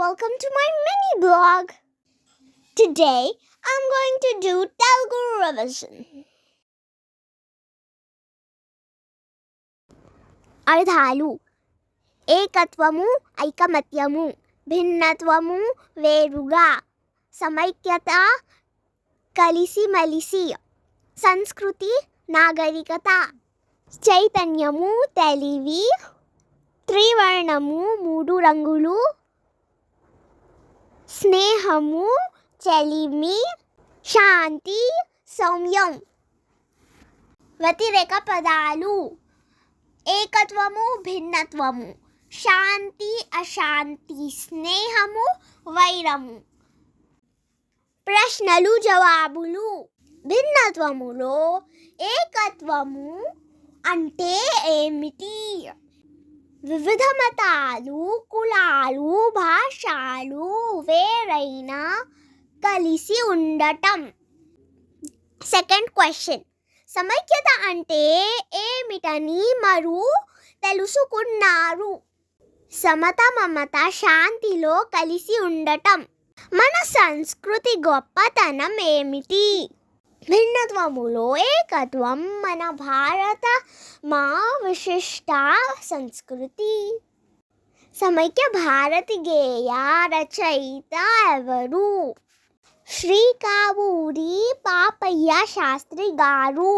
welcome to my mini blog. Today I'm going to do Telugu revision. అర్థాలు ఏకత్వము ఐకమత్యము భిన్నత్వము వేరుగా సమైక్యత కలిసిమెలిసి సంస్కృతి నాగరికత చైతన్యము తెలివి త్రివర్ణము మూడు రంగులు స్నేహము చలిమి శాంతి సౌమ్యం వ్యతిరేక పదాలు. ఏకత్వము భిన్నత్వము. శాంతి అశాంతి. స్నేహము వైరము. ప్రశ్నలు జవాబులు. భిన్నత్వములో ఏకత్వము అంటే ఏమిటి? వివిధ మతాలు కులాలు భాషలు వేరైనా కలిసి ఉండటం. సెకండ్ క్వశ్చన్ సమైక్యత అంటే ఏమిటని మరు తెలుసుకున్నారు. సమత మమత శాంతిలో కలిసి ఉండటం. మన సంస్కృతి గొప్పతనం ఏమిటి? భిన్నత్వములో ఏకత్వం మన భారత మా విశిష్ట సంస్కృతి. సమైక్య భారతి గేయ రచయిత ఎవరు శ్రీ కావూరి పాపయ్య శాస్త్రి గారు